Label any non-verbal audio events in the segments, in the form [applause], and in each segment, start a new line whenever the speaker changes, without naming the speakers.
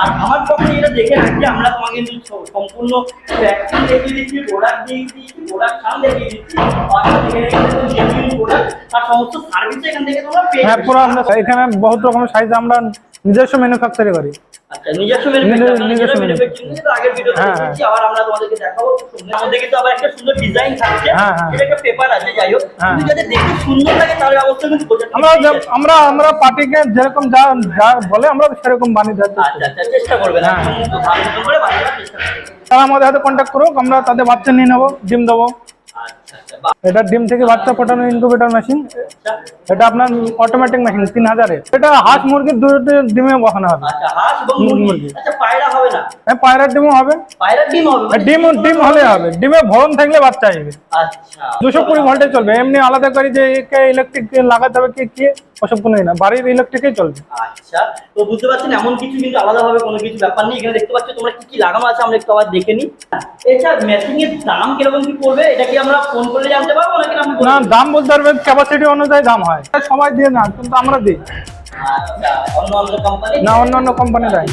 আর আমার পক্ষে এটা দেখে রাখছি আমরা তোমাকে কিন্তু সম্পূর্ণ ভ্যাকসিন দেখিয়ে দিচ্ছি প্রোডাক্ট দিয়ে দিচ্ছি প্রোডাক্ট সাম দেখিয়ে দিচ্ছি আর সমস্ত সার্ভিস এখান থেকে তোমরা পেয়ে
হ্যাঁ পুরো আমরা এখানে বহুত রকমের সাইজ আমরা নিজস্ব ম্যানুফ্যাকচারে করি।
আচ্ছা নিজস্ব ম্যানুফ্যাকচার আগের ভিডিওতে
হ্যাঁ,
আবার আমরা তোমাদেরকে দেখাবো সুন্দর। আমাদের কিন্তু আবার একটা সুন্দর ডিজাইন থাকছে।
হ্যাঁ, হ্যাঁ।
এটা একটা পেপার আছে যাই হোক।
হ্যাঁ।
কিন্তু দেখতে সুন্দর লাগে তার অবস্থা কিন্তু বোঝা
আমরা আমরা আমরা পার্টিকে যেরকম যা যা বলে আমরা সেরকম বানিয়ে দেওয়ার
আচ্ছা আচ্ছা চেষ্টা করবেন।
হ্যাঁ।
ভালো মতো করে বানানোর চেষ্টা করবেন।
তারা আমাদের হাতে কন্ট্যাক্ট করুক আমরা তাদের বাচ্চা নিয়ে নেব ডিম দেবো।
আচ্ছা আচ্ছা
এটা ডিম থেকে বাচ্চা ফোটানো ইনকিউবেটর মেশিন এটা আপনার অটোমেটিক মেশিন তিন হাজারে। এটা হাঁস মুরগির দুটো ডিমে বসানো হবে।
আচ্ছা
মুরগি।
আচ্ছা
হ্যাঁ পায়রার ডিমও হবে।
ডিম হবে?
ডিম ডিম হলে হবে। ডিমে ভরণ থাকলে বাচ্চা আসবে।
আচ্ছা।
দুশো কুড়ি ভোল্টে চলবে। এমনি আলাদা করে যে ইলেকট্রিক লাগাতে হবে কে কে ওসব কোনো না। বাড়ির ইলেকট্রিকেই চলবে।
আচ্ছা তো বুঝতে পারছেন এমন কিছু কিন্তু আলাদাভাবে কোনো কিছু ব্যাপার নেই। এখানে দেখতে পাচ্ছ তোমরা কি কি লাগানো আছে আমরা একটু আবার দেখে নিই। এছাড়া মেশিং এর দাম কীরকম কি পড়বে? এটা কি আমরা ফোন করলে জানতে
না দাম বলতে পারবেন ক্যাপাসিটি অনুযায়ী দাম হয়। সবাই দিয়ে না কিন্তু আমরা দিই।
আচ্ছা
না অন্য অন্য কোম্পানি দেয়।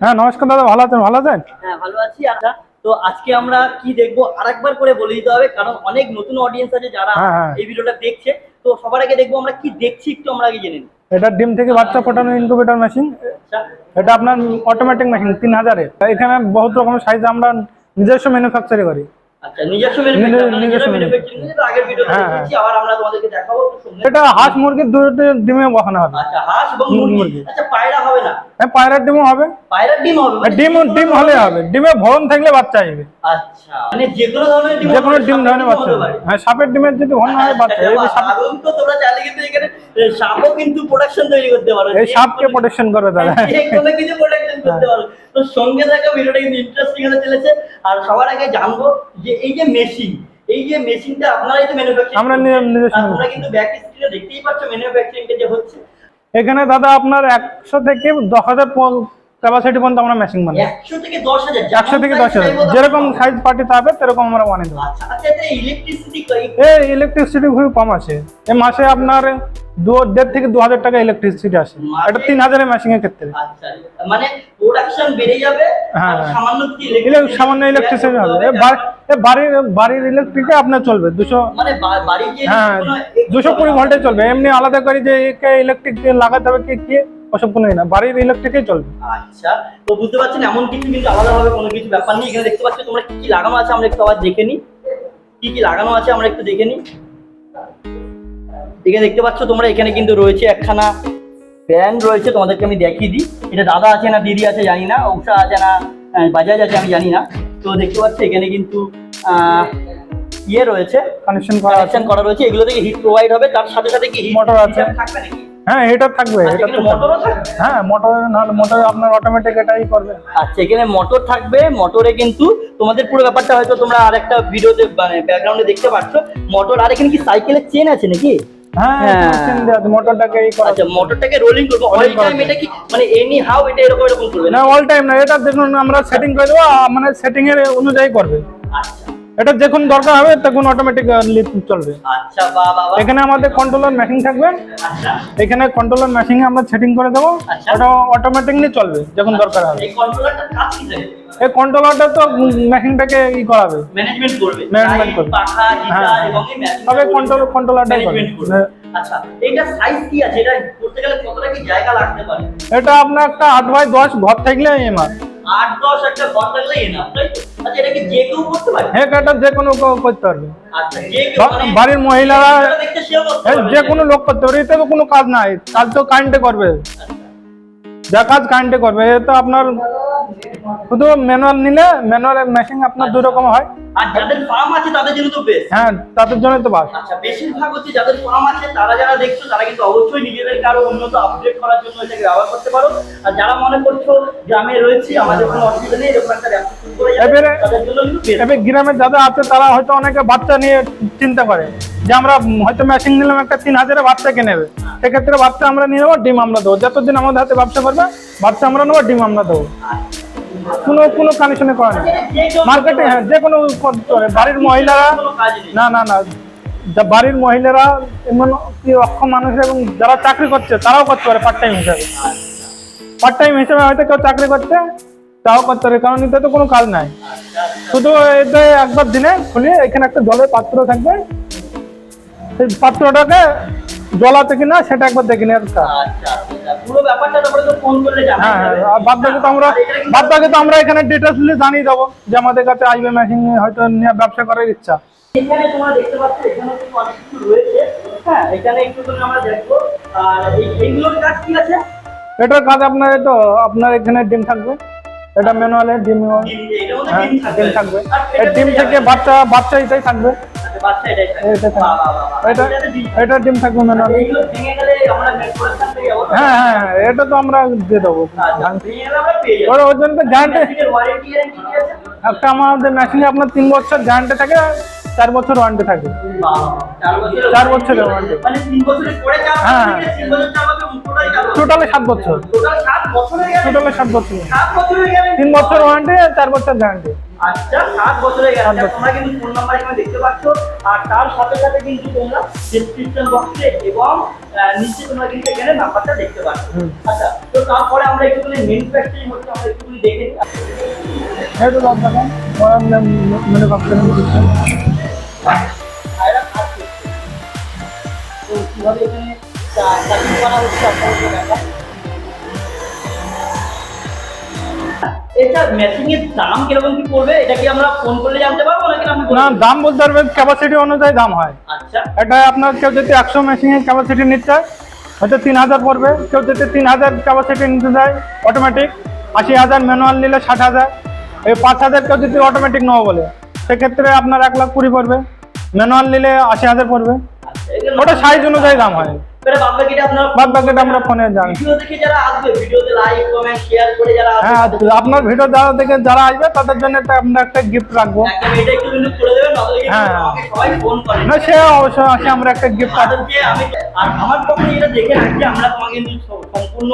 হ্যাঁ নমস্কার দাদা ভালো আছেন? ভালো আছেন?
হ্যাঁ ভালো আছি আচ্ছা তো আজকে আমরা কি দেখব? আরেকবার করে বলে দিতে হবে কারণ অনেক নতুন অডিয়েন্স আছে যারা
হ্যাঁ, হ্যাঁ।
এই ভিডিওটা দেখছে। তো সবার আগে দেখব আমরা কি দেখছি একটু আমরা আগে জেনে নিই।
এটা ডিম থেকে বাচ্চা ফোটানো ইনকিউবেটর মেশিন
আচ্ছা।
এটা আপনার অটোমেটিক মেশিন তিন হাজারে এখানে বহুত রকমের সাইজ আমরা নিজস্ব ম্যানুফ্যাকচারিং করি। এটা হাঁস মুরগির দুটো ডিমে বসানো হবে।
আচ্ছা হাঁস এবং।
মুরগি।
আচ্ছা পায়রা হবে না।
হ্যাঁ পায়রার ডিমও হবে।
পায়রার ডিম হবে মানে
ডিম ডিম হলে হবে। ডিমে ভরণ থাকলে বাচ্চা আসবে
আচ্ছা মানে যে কোনো ধরনের ডিম
যে কোনো ডিম ধরনের বাচ্চা হবে। হ্যাঁ সাপের ডিমের যদি ভরণ হয় বাচ্চা এই সাপ
তো তোমরা চাইলে কিন্তু এখানে সাপও কিন্তু প্রোডাকশন তৈরি করতে পারো।
এই সাপকে করবে তারা। [laughs]
কোনো কিছু প্রোডাকশন করতে পারো। তো সঙ্গে থাকা ভিডিওটা কিন্তু ইন্টারেস্টিং হতে চলেছে। আর সবার আগে জানব যে এই যে মেশিন এই যে মেশিনটা আপনারাই তো ম্যানুফ্যাকচারিং
আমরা নিজে- নিজস্ব
তোমরা কিন্তু ব্যাক স্ক্রিনে দেখতেই পাচ্ছ ম্যানুফ্যাকচারিংটা যে হচ্ছে।
এখানে দাদা আপনার একশো থেকে দশ হাজার ক্যাপাসিটি পর্যন্ত আমরা মেশিন বানাই।
একশো থেকে দশ হাজার।
একশো থেকে দশ হাজার। যেরকম সাইজ পার্টি চাবে সেরকম আমরা বানিয়ে দেবো।
আচ্ছা আচ্ছা এটা ইলেকট্রিসিটি
এই ইলেকট্রিসিটি খুবই কম আছে। এই মাসে আপনার দু দেড় থেকে দু হাজার টাকা ইলেকট্রিসিটি আসে। এটা তিন হাজারের মেশিন এর ক্ষেত্রে।
আচ্ছা মানে প্রোডাকশন বেড়ে যাবে
হ্যাঁ।
সামান্য
ইলেকট্রিসিটি হবে। এ এ বাড়ির বাড়ির ইলেকট্রিকে আপনার চলবে। দুশো
মানে
হ্যাঁ দুশো কুড়ি ভোল্টে চলবে। এমনি আলাদা করে যে ইলেকট্রিক লাগাতে হবে কি কি ওসব কোনো না বাড়ির ইলেকট্রিকেই চলবে।
আচ্ছা তো বুঝতে পারছেন এমন কিছু কিন্তু আলাদা আলাদাভাবে কোনো কিছু ব্যাপার নেই। এখানে দেখতে পাচ্ছ তোমরা কি কি লাগানো আছে আমরা একটু আবার দেখে নিই। কি কি লাগানো আছে আমরা একটু দেখে নিই। এখানে দেখতে পাচ্ছ তোমরা এখানে কিন্তু রয়েছে একখানা ব্যান্ড রয়েছে তোমাদেরকে আমি দেখিয়ে দিই। এটা দাদা আছে না দিদি আছে জানি না উষা আছে না বাজাজ আছে আমি জানি না। তো দেখতে পাচ্ছ এখানে কিন্তু আহ, ইয়ে রয়েছে।
কানেকশন করা
কানেকশন করা রয়েছে। এগুলো থেকে হিট প্রোভাইড হবে তার সাথে সাথে কি হিট
Motor আছে।
থাকবে নাকি?
হ্যাঁ হিটার থাকবে
আচ্ছা, মোটরও থাকবে।
হ্যাঁ মোটর মোটর আপনার অটোমেটিক এটাই করবে।
আচ্ছা এখানে মোটর থাকবে মোটরে কিন্তু তোমাদের পুরো ব্যাপারটা হয়তো তোমরা আরেকটা ভিডিওতে মানে ব্যাকগ্রাউন্ডে দেখতে পাচ্ছ মোটর আর এখানে কি সাইকেলের চেন আছে নাকি?
হ্যাঁ
হ্যাঁ। আচ্ছা মোটরটাকে রোলিং করব। অল টাইম এটা কি মানে এনি হাউ এটা এরকম এরকম করবে
না
না
অল টাইম না এটা দেখুন আমরা সেটিং করে দেবো মানে সেটিং এর অনুযায়ী করবে।
আচ্ছা।
এটা যখন দরকার হবে তখন অটোমেটিক লিফট চলবে।
আচ্ছা বাবা
এখানে আমাদের কন্ট্রোলার মেশিন থাকবে।
আচ্ছা।
এখানে কন্ট্রোলার মেশিন আমরা সেটিং করে দেবো। এটা অটোমেটিকলি চলবে যখন দরকার হবে।
এই কন্ট্রোলারটা কাজ কি থাকে
এই কন্ট্রোলারটা তো মেশিনটাকে ই করাবে।
ম্যানেজমেন্ট করবে। Light,
করবে।
পাখা
হ্যাঁ,
গিটার
হ্যাঁ।
এবং এই ম্যানেজমেন্ট
তবে কন্ট্রোল কন্ট্রোলারটাই করবে।
আচ্ছা এটা সাইজ কি আছে? এটা করতে গেলে কতটা কি জায়গা লাগতে পারে?
এটা আপনার একটা আট বাই দশ ঘর থাকলে এমার
আট দশ একটা ঘর থাকলে এনাফ তাই আচ্ছা এটা কি যে কেউ করতে পারে?
হ্যাঁ কাটা যে কোনো করতে পারবে।
আচ্ছা যে মানে
বাড়ির মহিলারা
করতে
হ্যাঁ, যে কোনো লোক করতে পারবে এতে তো কোনো কাজ নাই। কাজ তো কারেন্টে করবে।
আচ্ছা।
যা কাজ কারেন্টে করবে এ তো আপনার শুধু ম্যানুয়াল নিলে ম্যানুয়াল মেশিন আপনার দু রকম হয়।
আর যাদের ফার্ম আছে তাদের জন্য তো বেস্ট
হ্যাঁ তাদের জন্য তো বাস
আচ্ছা বেশিরভাগ হচ্ছে যাদের ফার্ম আছে তারা যারা দেখছ তারা কিন্তু অবশ্যই নিজেদেরকে আরও উন্নত আপডেট করার জন্য এটাকে ব্যবহার করতে পারো। আর যারা মনে করছ গ্রামে রয়েছে আমাদের কোনো অসুবিধা নেই এরকম একটা ব্যবসা শুরু করে যাবে,
এবারে-। এবার গ্রামে যারা আছে তারা হয়তো অনেকে বাচ্চা নিয়ে চিন্তা করে যে আমরা হয়তো মেশিন নিলাম একটা তিন হাজারে বাচ্চা কিনে নেবে। সেক্ষেত্রে বাচ্চা আমরা নিয়ে নেব ডিম আমরা দেবো। যতদিন আমাদের হাতে ব্যবসা করবে বাচ্চা আমরা নেব ডিম আমরা দেবো। কোনো কোনো কানেকশনে করে না। মার্কেটে হ্যাঁ যে কোনো করতে বাড়ির মহিলারা না না না। বাড়ির মহিলারা এমন কি অক্ষম মানুষ এবং যারা চাকরি করছে, তারাও করতে পারে পার্ট টাইম হিসাবে। পার্ট টাইম হিসাবে হয়তো কেউ চাকরি করছে, তাও করতে পারে, কারণ এতে তো কোনো কাজ নাই। শুধু এতে একবার দিনে খুলে এখানে একটা জলের পাত্র থাকবে। সেই পাত্রটাকে জলাতে কিনা সেটা একবার দেখে নেওয়ার
আচ্ছা আচ্ছা। পুরো ব্যাপারটা তারপরে তো ফোন করলে জানা
হ্যাঁ হ্যাঁ বাদ বাকি তো আমরা বাদ বাকি তো আমরা এখানে ডিটেলস জানিয়ে দেবো যে আমাদের কাছে আসবে মেশিন হয়তো ব্যবসা করার ইচ্ছা।
এখানে তোমরা দেখতে পাচ্ছ এখানে কিন্তু অনেক কিছু রয়েছে। হ্যাঁ এখানে একটু আমরা দেখব। আর এইগুলোর কাজ কি আছে?
এটার কাজ আপনার তো আপনার এখানে ডিম থাকবে। এটা ম্যানুয়ালের ডিম হ্যাঁ
ডিম থাকবে
এই ডিম
থেকে
বাচ্চা বাচ্চা এটাই থাকবে
আচ্ছা, বাচ্চা এটাই থাকবে।
এটা। এটা
ডিম থাকবে।
থাকবে ম্যানুয়াল? হ্যাঁ হ্যাঁ হ্যাঁ, এটা তো আমরা দিয়ে দেবো
আচ্ছা, যাব।
ওর ওর জন্য তো গ্যারান্টি? একটা আমাদের মেশিনে আপনার তিন বছর গ্যারান্টি থাকে চার বছর ওয়ারেন্টি থাকে
বাহ, চার বছরের। মানে বছর
হ্যাঁ।
তিন বছর বছর টোটালি বছর।
সাত বছর।
টোটাল সাত?
টোটালে সাত বছর? তিন বছর ওয়ারেন্টি চার বছর গ্যারান্টি
আচ্ছা সাত
সাত
গ্যারান্টি তোমরা কিন্তু ফোন নাম্বার এখানে দেখতে পাচ্ছ। আর তার সাথে সাথে কিন্তু তোমরা ডেসক্রিপশন বক্সে এবং নিচে তোমরা কিন্তু এখানে নাম্বারটা দেখতে পাচ্ছ। আচ্ছা তো তারপরে আমরা একটুখানি ম্যানুফ্যাকচারিং হচ্ছে আমরা একটুখানি দেখে নিই।
এটা তো আপনার মানে
করছে তো কীভাবে এখানে কাটিং করা হচ্ছে আপনাদের দেখা এটা মেশিং এর দাম কীরকম কি পড়বে? এটা কি আমরা ফোন করলে জানতে পারব নাকি আপনি
না দাম বলতে পারবেন ক্যাপাসিটি অনুযায়ী দাম হয়।
আচ্ছা।
এটা আপনার কেউ যদি একশো মেশিনের ক্যাপাসিটি নিতে চায় হয়তো তিন হাজার পড়বে। কেউ যদি তিন হাজার ক্যাপাসিটি নিতে চায় অটোমেটিক আশি হাজার ম্যানুয়াল নিলে ষাট হাজার। এই পাঁচ হাজার কেউ যদি অটোমেটিক নেব বলে সেক্ষেত্রে আপনার এক লাখ কুড়ি পড়বে। ম্যানুয়াল নিলে আশি হাজার পড়বে। ওটা সাইজ অনুযায়ী দাম হয়। আমরা ফোনে হ্যাঁ আপনার ভিডিও যারা দেখে যারা আসবে তাদের জন্য একটা আমরা একটা গিফট রাখব। হ্যাঁ। না সে অবশ্যই আসে আমরা একটা গিফট
আমার পক্ষে এটা দেখে আমরা তোমাকে সম্পূর্ণ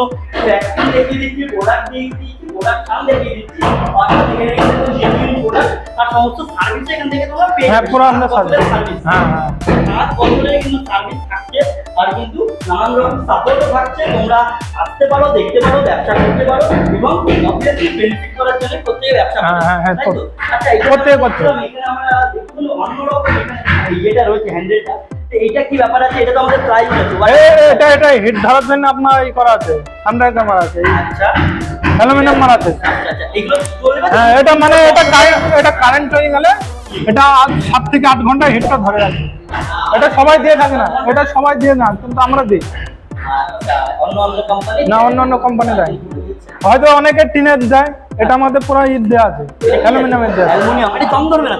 দেখিয়ে দিচ্ছি প্রোডাক্ট দিয়ে দিচ্ছি প্রোডাক্ট সাম দেখিয়ে দিচ্ছি অর্থাৎ এখানে কিন্তু জেনুইন প্রোডাক্ট আর সমস্ত সার্ভিস এখান থেকে তোমরা পেয়ে
হ্যাঁ, পুরো আমরা
সার্ভিস
হ্যাঁ, হ্যাঁ।
সাত বছরের কিন্তু সার্ভিস থাকছে আর কিন্তু নানান রকম সাপোর্টও থাকছে। তোমরা আসতে পারো দেখতে পারো ব্যবসা করতে পারো এবং অবভিয়াসলি বেনিফিট করার জন্য প্রত্যেকে ব্যবসা
হ্যাঁ, হ্যাঁ, হ্যাঁ,
তাই তো? আচ্ছা এটা
প্রত্যেকে করছে।
এখানে আমরা দেখুন অন্যরকম ইয়েটা রয়েছে হ্যান্ডেলটা তো এইটা কি ব্যাপার আছে? এটা তো আমাদের প্রাইস আছে।
এই এটা এটা হিট ধরার জন্য আপনার ই করা আছে মারা আছে।
আচ্ছা।
অ্যালুমিনিয়াম মারা আছে? হ্যাঁ এটা মানে এটা কারেন্ট এটা কারেন্ট হয়ে গেলে এটা সাত থেকে আট ঘণ্টা হিটটা ধরে রাখে এটা সবাই দিয়ে থাকে না এটা সবাই দিয়ে না কিন্তু আমরা দিই। না অন্য অন্য কোম্পানি দেয়। হয়তো অনেকে টিনের দেয় এটা আমাদের পুরো ঈদ দেওয়া আছে। অ্যালুমিনিয়ামের দেওয়া আছে।
অ্যালুমিনিয়াম এটা জং ধরবে না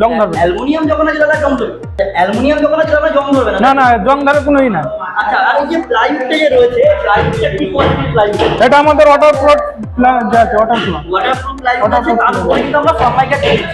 জং ধরবে।
অ্যালুমিনিয়াম যখন আছে দাদা জং ধরবে। অ্যালুমিনিয়াম যখন আছে দাদা জং ধরবে না?
না না জং ধরে কোনোই না
আচ্ছা এই যে প্লাইউডটা যে রয়েছে প্লাইউডটা কি কোয়ালিটির প্লাইউড
এটা আমাদের ওয়াটার প্রুফ আছে ওয়াটার
ওয়াটারপ্রুফ প্লাইউড আছে তার উপরে কিন্তু আমরা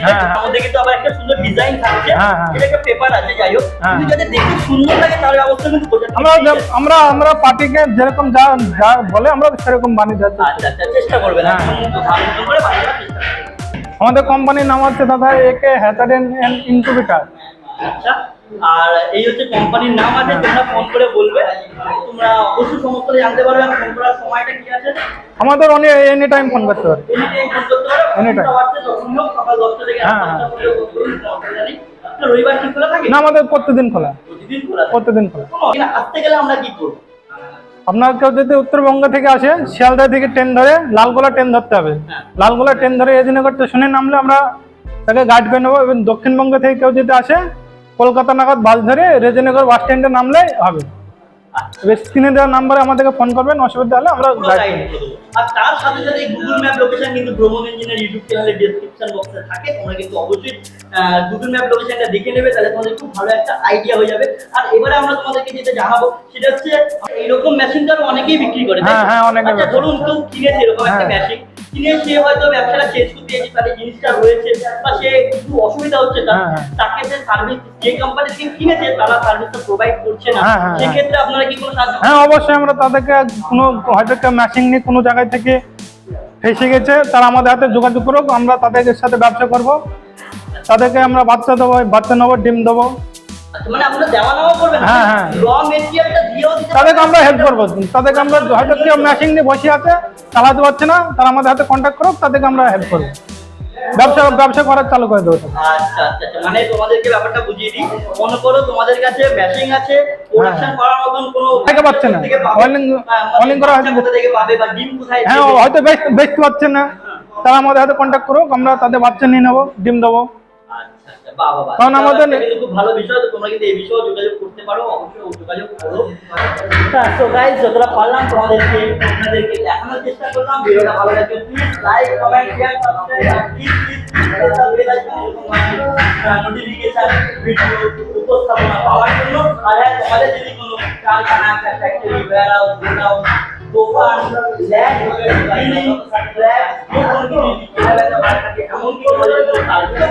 হ্যাঁ, হ্যাঁ।
আমাদের কিন্তু আবার একটা সুন্দর ডিজাইন থাকছে
হ্যাঁ।
এটা একটা পেপার আছে যাই হোক। কিন্তু দেখতে সুন্দর লাগে কিন্তু বোঝা
আমরা আমরা আমরা পার্টিকে যেরকম যা যা বলে আমরা সেরকম বানিয়ে দেওয়ার চেষ্টা।
আচ্ছা আচ্ছা চেষ্টা করবেন। একদম ভালো করে বানিয়ে দেওয়ার চেষ্টা করবেন
আমাদের কোম্পানির নাম হচ্ছে দাদা একে হ্যাচারেন অ্যান্ড ইনকিউবেটার
আচ্ছা আর এই হচ্ছে কোম্পানির নাম আছে তোমরা ফোন করে বলবে। তোমরা অবশ্যই সমস্ত জানতে পারবে ফোন করার সময়টা কি আছে।
আমাদের অনেক এনি টাইম ফোন করতে পারে
এনিটাইম ফোন করতে পারো।
Anytime.
ফোনটা বাড়ছে যখন হোক সকাল দশটা থেকে
হ্যাঁ।
আপনার রবিবার কি খোলা থাকে?
না আমাদের প্রত্যেকদিন খোলা।
প্রতিদিন খোলা। আসতে গেলে আমরা কি করব?
আপনার কেউ যদি উত্তরবঙ্গ থেকে আসে শিয়ালদা থেকে ট্রেন ধরে লালগোলা ট্রেন ধরতে হবে।
হ্যাঁ।
লালগোলা ট্রেন ধরে এদিনগর স্টেশনে নামলে আমরা তাকে গাইড করে নেব। এবং দক্ষিণবঙ্গ থেকে কেউ যদি আসে কলকাতা নাগাদ বাস ধরে রেজিনগর বাস স্ট্যান্ডে নামলে হবে। স্ক্রিনে দেওয়া নাম্বারে আমাদেরকে ফোন করবেন অসুবিধা হলে আমরা।
আর তার সাথে সাথে গুগল ম্যাপ লোকেশন কিন্তু ভ্রমণ ইঞ্জিনের ইউটিউব চ্যানেলের ডেসক্রিপশন বক্সে থাকে। তোমরা কিন্তু অবশ্যই গুগল ম্যাপ লোকেশনটা দেখে নেবে তাহলে তোমাদের খুব ভালো একটা আইডিয়া হয়ে যাবে। আর এবারে আমরা তোমাদেরকে যেটা জানাব সেটা হচ্ছে এইরকম মেশিনটা অনেকেই বিক্রি করে
হ্যাঁ, হ্যাঁ, অনেকে
আচ্ছা ধরুন কেউ কিনেছে এরকম একটা
হ্যাঁ।
মেশিন কিনে সে হয়তো ব্যবসাটা শেষ করতে গেছে তাদের জিনিসটা রয়েছে বা সে একটু অসুবিধা হচ্ছে তার
হ্যাঁ, হ্যাঁ।
তাকে যে সার্ভিস যে কোম্পানি থেকে কিনেছে তারা সার্ভিসটা প্রোভাইড করছে না
হ্যাঁ।
সেক্ষেত্রে আপনারা কি কোনো সাহায্য
হ্যাঁ অবশ্যই আমরা তাদেরকে কোনো হয়তো একটা ম্যাচিং নিয়ে কোনো জায়গায় থেকে ফেসে গেছে তারা আমাদের হাতে যোগাযোগ করুক আমরা তাদের সাথে ব্যবসা করব তাদেরকে আমরা বাচ্চা দেবো বাচ্চা নেব ডিম দেবো
মানে
হ্যাঁ, হ্যাঁ। তাদেরকে আমরা হেল্প করব। তাদেরকে আমরা হয়তো কেউ ম্যাচিং নিয়ে বসে আছে চালাতে পারছে না তারা আমাদের হাতে কন্ট্যাক্ট করুক তাদেরকে আমরা হেল্প করব। ব্যবসা ব্যবসা করার চালু করে দেবো।
আচ্ছা আচ্ছা আচ্ছা। মানে তোমাদেরকে ব্যাপারটা বুঝিয়ে দিই। মনে করো তোমাদের কাছে মেশিন আছে প্রোডাকশন করার মতন কোনো
থেকে পাচ্ছে না।
হ্যাঁ, মানে
করা হয়তো-
কোথা থেকে পাবে বা ডিম কোথায়
হ্যাঁ হয়তো বেচতে পারছে না। তারা আমাদের হাতে কন্ট্যাক্ট করুক আমরা তাদের বাচ্চা নিয়ে নেব ডিম দেবো।
আচ্ছা আচ্ছা
কারণ আমাদের-
ভালো বিষয় তো তোমরা কিন্তু এই বিষয়েও যোগাযোগ করতে পারো অবশ্যই যোগাযোগ করো। তো গাইস যতটা পারলাম তোমাদেরকে আপনাদেরকে দেখানোর চেষ্টা করলাম ভিডিওটা ভালো লাগলে please like comment share subscribe R please please notification video উপস্থাপনা পাওয়ার জন্য। আর হ্যাঁ তোমাদের যদি কোনো কারখানা ফ্যাক্টরি ওয়্যারহাউস গোডাউন দোকান ল্যান্ড ক্লিনিং ফ্ল্যাট যে কোনো কিছু কীভাবে মার্কেটে এমন কি তোমাদের কোনো সার্ভিস